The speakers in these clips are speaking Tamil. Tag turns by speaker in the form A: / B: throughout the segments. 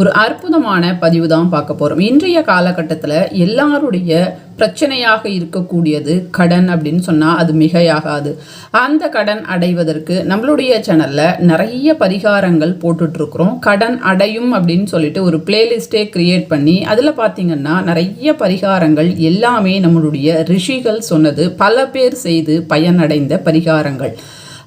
A: ஒரு அற்புதமான பதிவு தான் பார்க்க போகிறோம் இன்றைய காலகட்டத்தில் எல்லாருடைய பிரச்சனையாக இருக்கக்கூடியது கடன் அப்படின்னு சொன்னால் அது மிகையாகாது. அந்த கடன் அடைவதற்கு நம்மளுடைய சேனலில் நிறைய பரிகாரங்கள் போட்டுட்ருக்குறோம். கடன் அடையும் அப்படின்னு சொல்லிட்டு ஒரு பிளேலிஸ்டே க்ரியேட் பண்ணி அதில் பார்த்திங்கன்னா நிறைய பரிகாரங்கள் எல்லாமே நம்மளுடைய ரிஷிகள் சொன்னது பல பேர் செய்து பயனடைந்த பரிகாரங்கள்.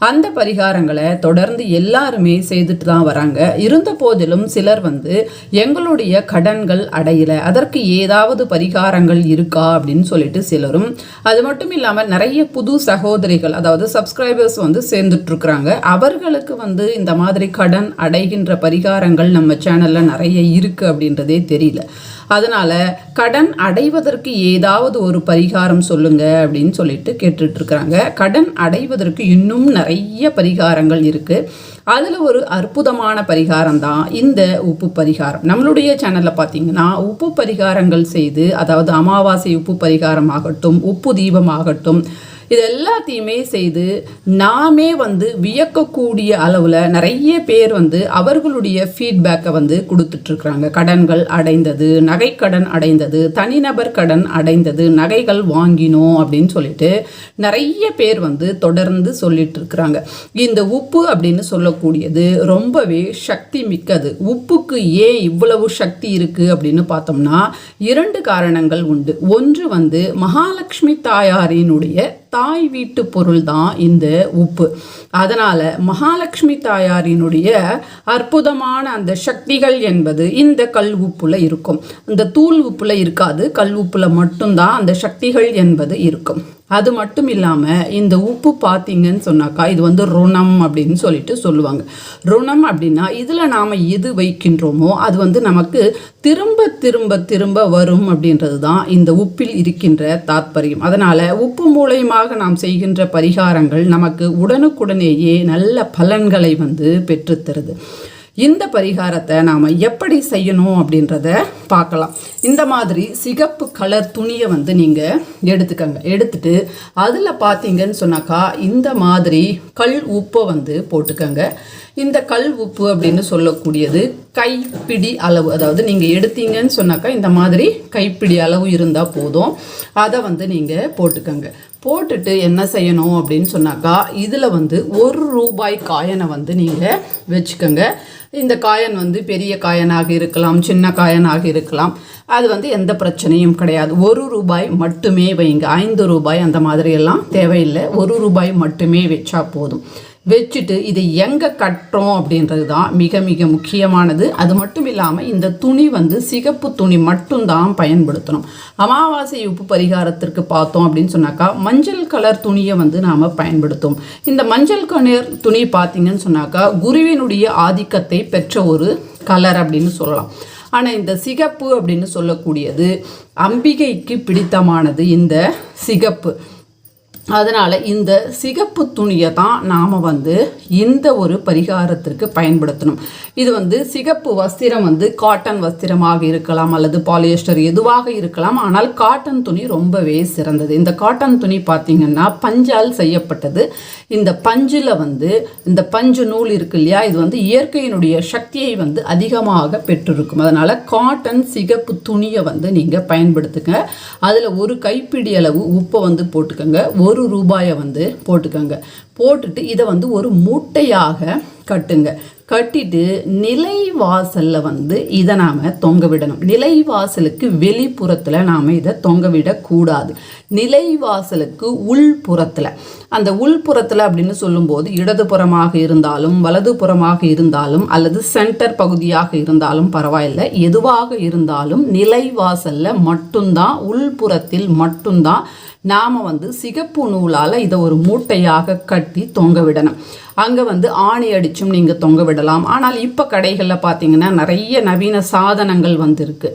A: அந்த பரிகாரங்களை தொடர்ந்து எல்லாருமே செய்துட்டு தான் வராங்க. இருந்த போதிலும் சிலர் வந்து எங்களுடைய கடன்கள் அடையலை. அதற்கு ஏதாவது பரிகாரங்கள் இருக்கா அப்படின்னு சொல்லிட்டு சிலரும் அது மட்டும் இல்லாமல் நிறைய புது சகோதரிகள் அதாவது சப்ஸ்கிரைபர்ஸ் வந்து சேர்ந்துட்ருக்குறாங்க அவர்களுக்கு வந்து இந்த மாதிரி கடன் அடைகின்ற பரிகாரங்கள் நம்ம சேனலில் நிறைய இருக்குது அப்படின்றதே தெரியல. அதனால் கடன் அடைவதற்கு ஏதாவது ஒரு பரிகாரம் சொல்லுங்க அப்படின்னு சொல்லிட்டு கேட்டுட்டு இருக்கிறாங்க கடன் அடைவதற்கு இன்னும் நிறைய பரிகாரங்கள் இருக்குது அதில் ஒரு அற்புதமான பரிகாரம் தான் இந்த உப்பு பரிகாரம். நம்மளுடைய சேனலில் பார்த்தீங்கன்னா உப்பு பரிகாரங்கள் செய்து அதாவது அமாவாசை உப்பு பரிகாரம் ஆகட்டும் உப்பு தீபம் ஆகட்டும் இது எல்லாத்தையுமே செய்து நாமே வந்து வியக்கக்கூடிய அளவில் நிறைய பேர் வந்து அவர்களுடைய ஃபீட்பேக்கை வந்து கொடுத்துட்ருக்குறாங்க. கடன்கள் அடைந்தது நகைக்கடன் அடைந்தது தனிநபர் கடன் அடைந்தது நகைகள் வாங்கினோம் அப்படின்னு சொல்லிட்டு நிறைய பேர் வந்து தொடர்ந்து சொல்லிட்டு இருக்கிறாங்க இந்த உப்பு அப்படின்னு சொல்லக்கூடியது ரொம்பவே சக்தி மிக்கது. உப்புக்கு ஏன் இவ்வளவு சக்தி இருக்குது அப்படின்னு பார்த்தோம்னா இரண்டு காரணங்கள் உண்டு. ஒன்று வந்து மகாலட்சுமி தாயாரினுடைய தாய் வீட்டு பொருள் தான் இந்த உப்பு. அதனால் மகாலட்சுமி தாயாரினுடைய அற்புதமான அந்த சக்திகள் என்பது இந்த கல் உப்புல இருக்கும். இந்த தூள் உப்புல இருக்காது. கல் உப்புல மட்டும்தான் அந்த சக்திகள் என்பது இருக்கும். அது மட்டும் இல்லாமல் இந்த உப்பு பார்த்தீங்கன்னு சொன்னாக்கா இது வந்து ருணம் அப்படின்னு சொல்லிட்டு சொல்லுவாங்க. ருணம் அப்படின்னா இதில் நாம் எது வைக்கின்றோமோ அது வந்து நமக்கு திரும்ப திரும்ப திரும்ப வரும் அப்படின்றது தான் இந்த உப்பில் இருக்கின்ற தாத்பரியம். அதனால் உப்பு மூலயமாக நாம் செய்கின்ற பரிகாரங்கள் நமக்கு உடனுக்குடனேயே நல்ல பலன்களை வந்து பெற்றுத்தருது. இந்த பரிகாரத்தை நாம் எப்படி செய்யணும் அப்படின்றத பார்க்கலாம். இந்த மாதிரி சிகப்பு கலர் துணியை வந்து நீங்கள் எடுத்துக்கங்க. எடுத்துட்டு அதில் பார்த்தீங்கன்னு சொன்னாக்கா இந்த மாதிரி கல் உப்பை வந்து போட்டுக்கங்க. இந்த கல் உப்பு அப்படின்னு சொல்லக்கூடியது கைப்பிடி அளவு. அதாவது நீங்கள் எடுத்தீங்கன்னு சொன்னாக்கா இந்த மாதிரி கைப்பிடி அளவு இருந்தால் போதும். அதை வந்து நீங்கள் போட்டுக்கங்க. போட்டுட்டு என்ன செய்யணும் அப்படின்னு சொன்னாக்கா இதில் வந்து ஒரு ரூபாய் காயனை வந்து நீங்கள் வச்சுக்கோங்க. இந்த காயன் வந்து பெரிய காயனாக இருக்கலாம் சின்ன காயனாக இருக்கலாம். அது வந்து எந்த பிரச்சனையும் கிடையாது. ஒரு ரூபாய் மட்டுமே வைங்க. ஐந்து ரூபாய் அந்த மாதிரியெல்லாம் தேவையில்லை. ஒரு ரூபாய் மட்டுமே வச்சா போதும். வச்சுட்டு இதை எங்கே கட்டுறோம் அப்படின்றது தான் மிக மிக முக்கியமானது. அது மட்டும் இல்லாமல் இந்த துணி வந்து சிகப்பு துணி மட்டும்தான் பயன்படுத்தணும். அமாவாசை உப்பு பரிகாரத்திற்கு பார்த்தோம் அப்படின்னு சொன்னாக்கா மஞ்சள் கலர் துணியை வந்து நாம் பயன்படுத்தும் இந்த மஞ்சள் கலர் துணி பார்த்தீங்கன்னு சொன்னாக்கா குருவினுடைய ஆதிக்கத்தை பெற்ற ஒரு கலர் அப்படின்னு சொல்லலாம். ஆனால் இந்த சிகப்பு அப்படின்னு சொல்லக்கூடியது அம்பிகைக்கு பிடித்தமானது இந்த சிகப்பு. அதனால் இந்த சிகப்பு துணியை தான் நாம் வந்து இந்த ஒரு பரிகாரத்திற்கு பயன்படுத்தணும். இது வந்து சிகப்பு வஸ்திரம் வந்து காட்டன் வஸ்திரமாக இருக்கலாம் அல்லது பாலியஸ்டர் எதுவாக இருக்கலாம். ஆனால் காட்டன் துணி ரொம்பவே சிறந்தது. இந்த காட்டன் துணி பார்த்திங்கன்னா பஞ்சால் செய்யப்பட்டது. இந்த பஞ்சில் வந்து இந்த பஞ்சு நூல் இருக்கு இல்லையா? இது வந்து இயற்கையினுடைய சக்தியை வந்து அதிகமாக பெற்றிருக்கும். அதனால் காட்டன் சிகப்பு துணியை வந்து நீங்கள் பயன்படுத்துங்க. அதில் ஒரு கைப்பிடி அளவு உப்பை வந்து போட்டுக்கோங்க. ஒரு ஒரு ரூபாயை வந்து போட்டுக்கோங்க. போட்டுட்டு இதை வந்து ஒரு மூட்டையாக கட்டுங்க. கட்டிட்டு நிலை வாசலில் வந்து இதை நாம் தொங்க விடணும். நிலை வாசலுக்கு வெளிப்புறத்தில் நாம் இதை தொங்க விடக்கூடாது. நிலை வாசலுக்கு உள்புறத்தில். அந்த உள்புறத்தில் அப்படின்னு சொல்லும்போது இடதுபுறமாக இருந்தாலும் வலதுபுறமாக இருந்தாலும் அல்லது சென்டர் பகுதியாக இருந்தாலும் பரவாயில்ல. எதுவாக இருந்தாலும் நிலை வாசலில் மட்டும்தான் உள்புறத்தில் மட்டும்தான் நாம் வந்து சிகப்பு நூலால் இதை ஒரு மூட்டையாக கட்டி தொங்க விடணும். அங்கே வந்து ஆணி அடிச்சும் நீங்கள் தொங்க விடலாம். ஆனால் இப்போ கடைகளில் பார்த்தீங்கன்னா நிறைய நவீன சாதனங்கள் வந்திருக்கு.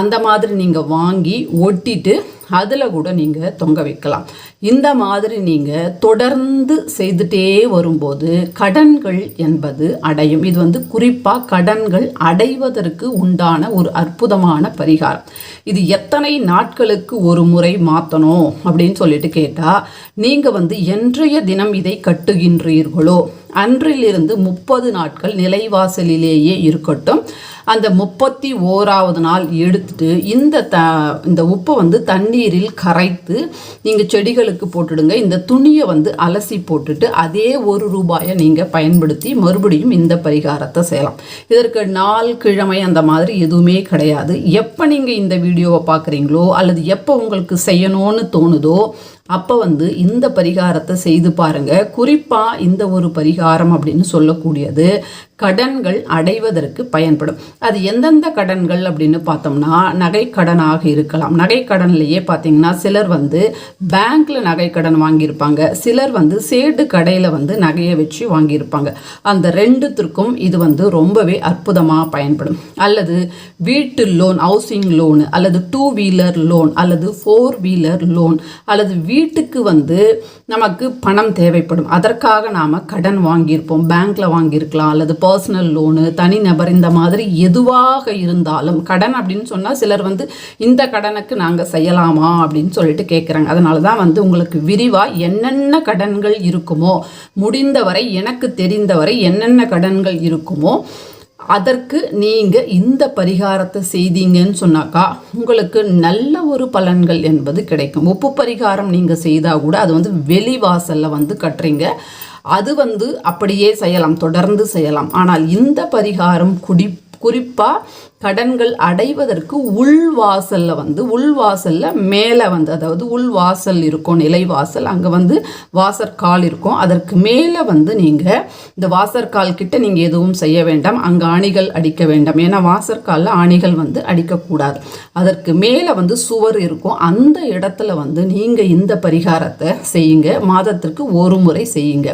A: அந்த மாதிரி நீங்கள் வாங்கி ஒட்டிட்டு அதில் கூட நீங்கள் தொங்க வைக்கலாம். இந்த மாதிரி நீங்கள் தொடர்ந்து செய்துட்டே வரும்போது கடன்கள் என்பது அடையும். இது வந்து குறிப்பாக கடன்கள் அடைவதற்கு உண்டான ஒரு அற்புதமான பரிகாரம். இது எத்தனை நாட்களுக்கு ஒரு முறை மாற்றணும் அப்படின்னு சொல்லிட்டு கேட்டால் நீங்கள் வந்து என்றைய தினம் இதை கட்டுகின்றீர்களோ அன்றிலிருந்து முப்பது நாட்கள் நிலைவாசலிலேயே இருக்கட்டும். அந்த முப்பத்தி ஓராவது நாள் எடுத்துட்டு இந்த த இந்த உப்பை வந்து தண்ணீரில் கரைத்து நீங்கள் செடிகளுக்கு போட்டுடுங்க. இந்த துணியை வந்து அலசி போட்டுட்டு அதே ஒரு ரூபாயை நீங்கள் பயன்படுத்தி மறுபடியும் இந்த பரிகாரத்தை செய்யலாம். இதற்கு நாள் கிழமை அந்த மாதிரி எதுவுமே கிடையாது. எப்போ நீங்கள் இந்த வீடியோவை பார்க்குறீங்களோ அல்லது எப்போ உங்களுக்கு செய்யணும்னு தோணுதோ அப்போ வந்து இந்த பரிகாரத்தை செய்து பாருங்க. குறிப்பாக இந்த ஒரு பரிகாரம் அப்படின்னு சொல்லக்கூடியது கடன்கள் அடைவதற்கு பயன்படும். அது எந்தெந்த கடன்கள் அப்படின்னு பார்த்தோம்னா நகை கடனாக இருக்கலாம். நகை கடன்லையே பார்த்தீங்கன்னா சிலர் வந்து பேங்க்கில் நகை கடன் வாங்கியிருப்பாங்க. சிலர் வந்து சேடு கடையில் வந்து நகையை வச்சு வாங்கியிருப்பாங்க. அந்த ரெண்டுத்திற்கும் இது வந்து ரொம்பவே அற்புதமாக பயன்படும். அல்லது வீட்டு லோன் ஹவுசிங் லோனு அல்லது டூ வீலர் லோன் அல்லது ஃபோர் வீலர் லோன் அல்லது வீ வீட்டுக்கு வந்து நமக்கு பணம் தேவைப்படும். அதற்காக நாம் கடன் வாங்கியிருப்போம். பேங்க்கில் வாங்கியிருக்கலாம். அல்லது பர்சனல் லோனு தனிநபர் இந்த மாதிரி எதுவாக இருந்தாலும் கடன் அப்படின்னு சொன்னால் சிலர் வந்து இந்த கடனுக்கு நாங்கள் செய்யலாமா அப்படின்னு சொல்லிட்டு கேட்குறாங்க அதனால தான் வந்து உங்களுக்கு விரிவாக என்னென்ன கடன்கள் இருக்குமோ முடிந்தவரை எனக்கு தெரிந்தவரை என்னென்ன கடன்கள் இருக்குமோ அதற்கு நீங்கள் இந்த பரிகாரத்தை செய்தீங்கன்னு சொன்னாக்கா உங்களுக்கு நல்ல ஒரு பலன்கள் என்பது கிடைக்கும். உப்பு பரிகாரம் நீங்கள் செய்தால் கூட அது வந்து வெளிவாசலில் வந்து கட்டுறீங்க. அது வந்து அப்படியே செய்யலாம் தொடர்ந்து செய்யலாம். ஆனால் இந்த பரிகாரம் குடி குறிப்பாக கடன்கள் அடைவதற்கு உள்வாசலில் வந்து உள்வாசலில் மேலே வந்து அதாவது உள்வாசல் இருக்கும் நிலைவாசல் அங்கே வந்து வாசற்கால் இருக்கும். அதற்கு மேலே வந்து நீங்கள் இந்த வாசற்கால் கிட்ட நீங்கள் எதுவும் செய்ய வேண்டாம். அங்கே ஆணிகள் அடிக்க வேண்டாம். ஏன்னா வாசற்காலில் ஆணிகள் வந்து அடிக்கக்கூடாது. அதற்கு மேலே வந்து சுவர் இருக்கும். அந்த இடத்துல வந்து நீங்கள் இந்த பரிகாரத்தை செய்யுங்க. மாதத்திற்கு ஒரு முறை செய்யுங்க.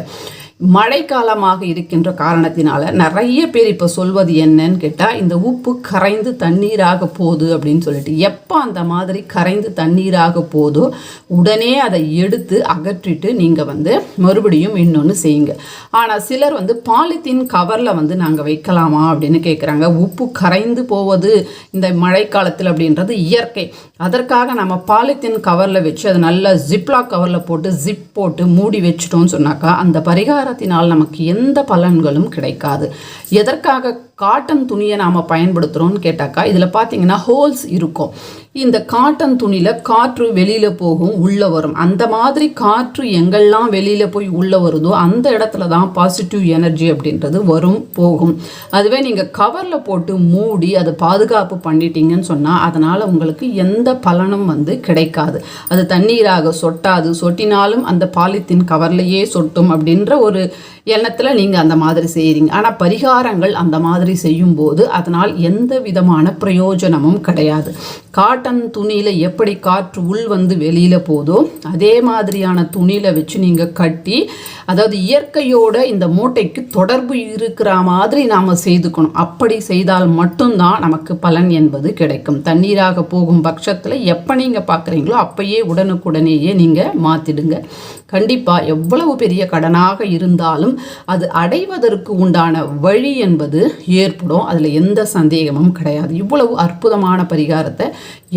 A: மழைக்காலமாக இருக்கின்ற காரணத்தினால நிறைய பேர் இப்போ சொல்வது என்னன்னு கேட்டால் இந்த உப்பு கரைந்து தண்ணீராக போகுது அப்படின்னு சொல்லிட்டு எப்போ அந்த மாதிரி கரைந்து தண்ணீராக போதோ உடனே அதை எடுத்து அகற்றிட்டு நீங்கள் வந்து மறுபடியும் இன்னொன்று செய்யுங்க. ஆனால் சிலர் வந்து பாலித்தீன் கவரில் வந்து நாங்கள் வைக்கலாமா அப்படின்னு கேட்குறாங்க உப்பு கரைந்து போவது இந்த மழைக்காலத்தில் அப்படின்றது இயற்கை. அதற்காக நம்ம பாலித்தீன் கவரில் வச்சு அதை நல்ல ஜிப்லாக் கவரில் போட்டு ஜிப் போட்டு மூடி வச்சிட்டோம்னு சொன்னாக்கா அந்த பரிகாரத்தினால் நமக்கு எந்த பலன்களும் கிடைக்காது. எதற்காக காட்டன் துணியை நாம் பயன்படுத்துகிறோம்னு கேட்டாக்கா இதில் பார்த்தீங்கன்னா ஹோல்ஸ் இருக்கும். இந்த காட்டன் துணியில் காற்று வெளியில் போகும் உள்ளே வரும். அந்த மாதிரி காற்று எங்கெல்லாம் வெளியில் போய் உள்ளே வருதோ அந்த இடத்துல தான் பாசிட்டிவ் எனர்ஜி அப்படின்றது வரும் போகும். அதுவே நீங்கள் கவரில் போட்டு மூடி அதை பாதுகாப்பு பண்ணிட்டீங்கன்னு சொன்னால் அதனால் உங்களுக்கு எந்த பலனும் வந்து கிடைக்காது. அது தண்ணீராக சொட்டாது. சொட்டினாலும் அந்த பாலித்தீன் கவர்லையே சொட்டும் அப்படின்ற ஒரு எண்ணத்தில் நீங்கள் அந்த மாதிரி செய்கிறீங்க ஆனால் பரிகாரங்கள் அந்த மாதிரி மாதிரி செய்யும்போது அதனால் எந்த விதமான பிரயோஜனமும் கிடையாது காட்டன் துணியில் எப்படி காற்று உள் வந்து வெளியில் போதோ அதே மாதிரியான துணியில் வச்சு நீங்கள் கட்டி அதாவது இயற்கையோட இந்த மூட்டைக்கு தொடர்பு இருக்கிற மாதிரி நாம் செய்துக்கணும். அப்படி செய்தால் மட்டும்தான் நமக்கு பலன் என்பது கிடைக்கும். தண்ணீராக போகும் பட்சத்தில் எப்போ நீங்கள் பார்க்குறீங்களோ அப்பயே உடனுக்குடனேயே நீங்கள் மாற்றிடுங்க கண்டிப்பாக எவ்வளவு பெரிய கடனாக இருந்தாலும் அது அடைவதற்கு உண்டான வழி என்பது ஏற்படும். அதில் எந்த சந்தேகமும் கிடையாது. இவ்வளவு அற்புதமான பரிகாரத்தை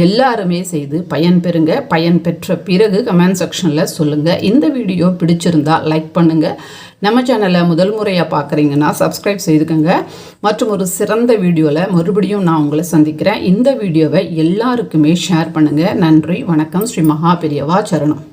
A: எல்லாருமே செய்து பயன் பெறுங்க. பயன் பெற்ற பிறகு கமெண்ட் செக்ஷனில் சொல்லுங்கள் இந்த வீடியோ பிடிச்சிருந்தா லைக் பண்ணுங்கள் நம்ம சேனலை முதல் முறையாக பார்க்குறீங்கன்னா சப்ஸ்கிரைப் செய்துக்கோங்க. மற்றும் ஒரு சிறந்த வீடியோவில் மறுபடியும் நான் உங்களை சந்திக்கிறேன். இந்த வீடியோவை எல்லாருக்குமே ஷேர் பண்ணுங்கள் நன்றி வணக்கம். ஸ்ரீ மகா பெரியவா சரணம்.